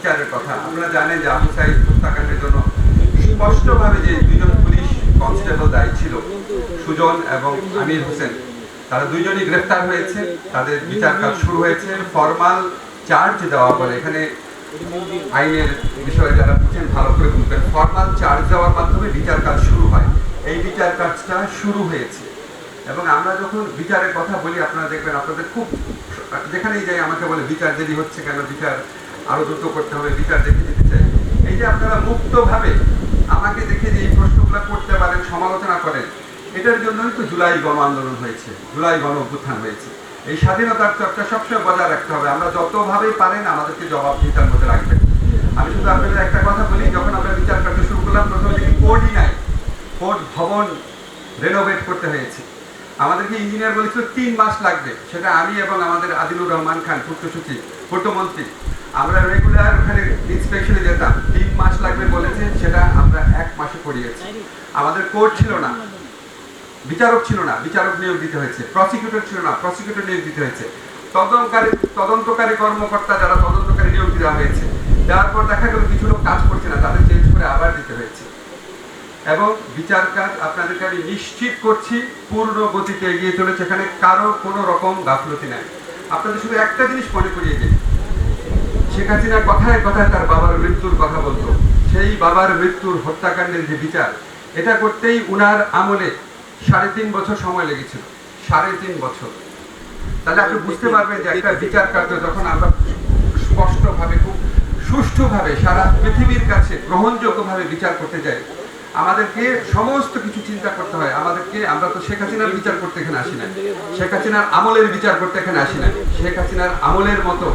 বিচারের কথা। আপনারা জানেন যে আবু সাইদ হত্যাকাণ্ডের জন্য স্পষ্টভাবে যে দুজন পুলিশ কনস্টেবল দায়ী ছিল, সুজন এবং আমির হোসেন, তারা দুইজনই গ্রেফতার হয়েছে, তাদের বিচার কাজ শুরু হয়েছে। ফর্মাল চার্জ দেওয়া পরে এখানে আইনের বিষয়ে যারা বুঝছেন ভালো করে বুঝবেন, ফর্মাল চার্জ দেওয়ার মাধ্যমে বিচার কাজ শুরু হয়। এই বিচার কাজটা শুরু হয়েছে। এবং আমরা যখন বিচারের কথা বলি, আপনারা দেখবেন, আপনাদের খুব, যেখানেই যাই আমাকে বলে, বিচার দেরি হচ্ছে কেন, বিচার আরও দ্রুত করতে হবে, বিচার দেখে দিতে চাই। এই যে আপনারা মুক্তভাবে আমাকে দেখে যে এই প্রশ্নগুলো করতে পারেন, সমালোচনা করেন, এটার জন্যই তো জুলাই গণ আন্দোলন হয়েছে, জুলাই গণ অভ্যুত্থান হয়েছে। এই স্বাধীনতার চর্চা সবসময় বজায় রাখতে হবে, আমরা যতভাবেই পারেন আমাদেরকে জবাব জবাবদিহিতার মধ্যে রাখবেন। আমি শুধু আপনাদের একটা কথা বলি, যখন আমরা বিচার করতে শুরু করলাম, প্রথমে কোর্টই নাই, কোর্ট ভবন রেনোভেট করতে হয়েছে। আমাদেরকে ইঞ্জিনিয়ার বলেছিল তিন মাস লাগবে। সেটা আমি এবং আমাদের আদিলুর রহমান খান, পূর্ত সচিব পূর্তমন্ত্রী আমরা রেগুলার ওখানে ইন্সপেকশনে যেতাম। তিন মাস লাগবে বলেছে, সেটা আমরা এক মাসে করিয়েছি। আমাদের কোর্ট ছিল না। বিচারক ছিল না। বিচারক নিয়োগ দিতে হয়েছে। প্রসিকিউটর ছিল না। প্রসিকিউটর নিয়োগ দিতে হয়েছে। তদন্তকারী তদন্তকারী কর্মকর্তা যারা তদন্তকারী নিয়োগ দেওয়া হয়েছে দেওয়ার পর দেখা গেল কিছু লোক কাজ করছে না। তাদের চেঞ্জ করে আবার দিতে হয়েছে এবং বিচার কাজ আপনাদেরকে আমি নিশ্চিত করছি পূর্ণ গতিতে এগিয়ে চলেছে। এখানে কারও কোনো রকম গাফলতি নাই। আপনাদের শুধু একটা জিনিস মনে করিয়ে দিই। শেখ হাসিনা কথায় কথায় তার বাবার মৃত্যুর কথা বলতো। সেই বাবার মৃত্যুর হত্যাকাণ্ডের যে বিচার, এটা করতেই উনার আমলে সাড়ে তিন বছর সময় লেগেছিল। সাড়ে তিন বছর। তাহলে আপনি বুঝতে পারবেন যে একটা বিচার কার্য যখন আমরা স্পষ্টভাবে খুব সুষ্ঠুভাবে সারা পৃথিবীর কাছে গ্রহণযোগ্যভাবে বিচার করতে যাই আমাদেরকে সমস্ত কিছু চিন্তা করতে হয়। আমাদেরকে, আমরা তো শেখ হাসিনার বিচার করতে এখানে আসি না শেখ হাসিনার আমলের বিচার করতে এখানে আসি না শেখ হাসিনার আমলের মতো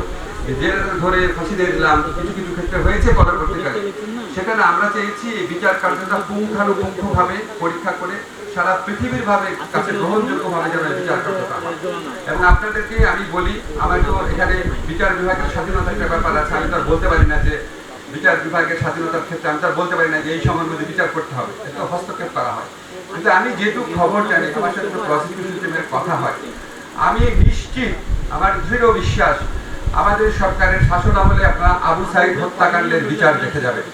ধরে ফাঁসি দিয়ে দিলাম কিছু কিছু ক্ষেত্রে হয়েছে পরবর্তীকালে। সেখানে আমরা চেয়েছি বিচার কার্যটা পুঙ্খানুপুঙ্খভাবে পরীক্ষা করে সারা পৃথিবীর ভাবে কাছে গ্রহণযোগ্যভাবে যেন বিচার কার্যটা হয়। এবং আপনাদেরকে আমি বলি, আমার তো এখানে বিচার বিভাগের স্বাধীনতা একটা ব্যাপার আছে, আমি তো বলতে পারি না যে বিচার বিভাগের স্বাধীনতার ক্ষেত্রে আমি তার বলতে পারি না যে এই সময়ের মধ্যে বিচার করতে হবে। এটা হস্তক্ষেপ করা হয়। কিন্তু আমি যেহেতু খবর জানি, আমার সাথে প্রসিকিউশন টিমের কথা হয়। আমি নিশ্চিত, আমার দৃঢ় বিশ্বাস, আমাদের সরকারের শাসন আমলে আপনারা আবু সাইদ হত্যাকাণ্ডের বিচার দেখে যাবেন।